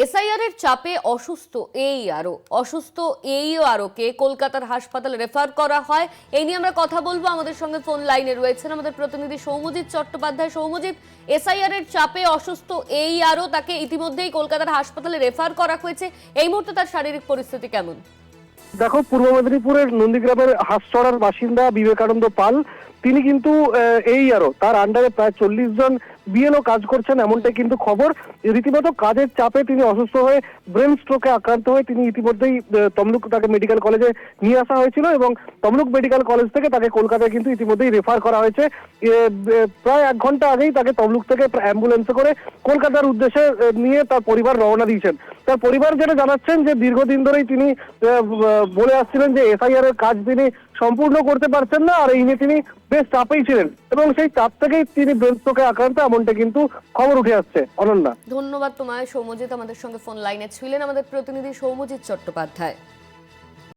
SIR এর চাপে অসুস্থ এই আরও। অসুস্থ এই আরোকে কলকাতার হাসপাতালে রেফার করা হয়। এই নিয়ে আমরা কথা বলব। আমাদের সঙ্গে ফোন লাইনে রয়েছেন আমাদের প্রতিনিধি সৌমজিৎ চট্টোপাধ্যায়। সৌমজিৎ এসআইআর এর চাপে অসুস্থ এই আরও তাকে ইতিমধ্যেই কলকাতার হাসপাতালে রেফার করা হয়েছে। এই মুহূর্তে তার শারীরিক পরিস্থিতি কেমন? দেখো, পূর্ব মেদিনীপুরের নন্দীগ্রামের হাঁসচড়ার বাসিন্দা বিবেকানন্দ পাল, তিনি কিন্তু এই আরও, তার আন্ডারে প্রায় চল্লিশ জন বিএলও কাজ করছেন, এমনটাই কিন্তু খবর। রীতিমতো কাজের চাপে তিনি অসুস্থ হয়ে ব্রেন স্ট্রোকে আক্রান্ত হয়ে তিনি ইতিমধ্যেই তমলুক তাকে মেডিকেল কলেজে নিয়ে আসা হয়েছিল এবং তমলুক মেডিকেল কলেজ থেকে তাকে কলকাতায় কিন্তু ইতিমধ্যেই রেফার করা হয়েছে। প্রায় এক ঘণ্টা আগেই তাকে তমলুক থেকে অ্যাম্বুলেন্সে করে কলকাতার উদ্দেশ্যে নিয়ে তার পরিবার রওনা দিয়েছেন। তার পরিবার যেটা জানাচ্ছেন যে দীর্ঘদিন ধরেই তিনি বলে আসছিলেন যে এসআইআর এর কাজ তিনি সম্পূর্ণ করতে পারছেন না, আর এই নিয়ে তিনি বেশ চাপেই ছিলেন। এবং সেই চাপ থেকেই তিনি বেঞ্চকে আক্রান্ত, এমনটা কিন্তু খবর উঠে আসছে। অনন্যা। ধন্যবাদ তোমায় সৌমজিৎ আমাদের সঙ্গে ফোন লাইনে ছিলেন, আমাদের প্রতিনিধি সৌমজিৎ চট্টোপাধ্যায়।